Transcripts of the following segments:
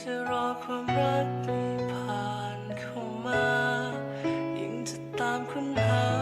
จะรอความรักผ่านเข้ามา ยิ่งจะตามค้นหา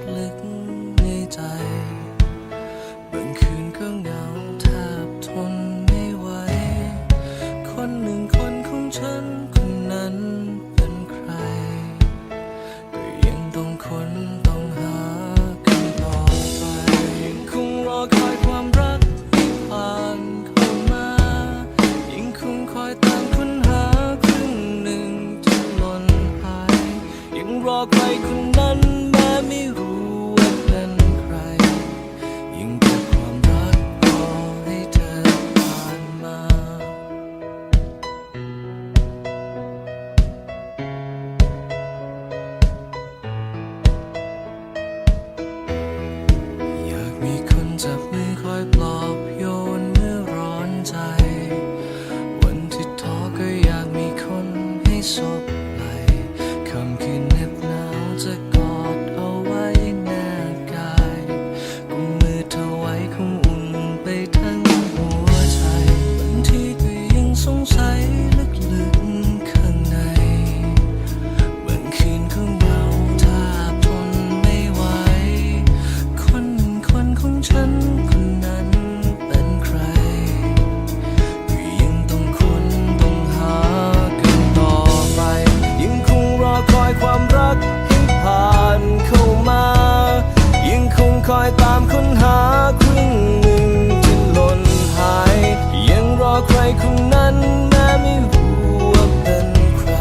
ตางค้นหาครึ่งหนึ่งจนหล่นหายยังรอใครคนนั้น อยตามค้นหาครึ่งหนึ่งที่หล่นหาย ยังรอใครคนนั้นแม้ไม่รู้ว่าเป็นใคร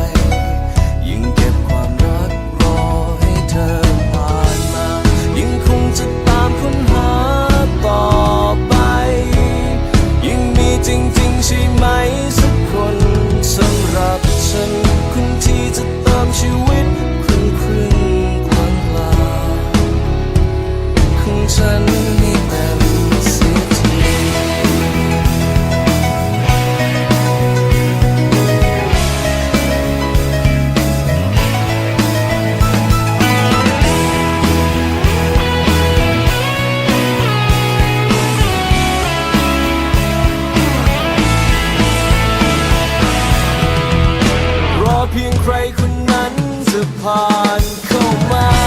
ยังเก็บความรักรอให้เธอผ่านมา ยังคงจะตามค้นหาต่อไป ยังมีจริงๆใช่ไหมสักคนสำหรับฉันคนที่จะเติมชีวิต มันเข้ามา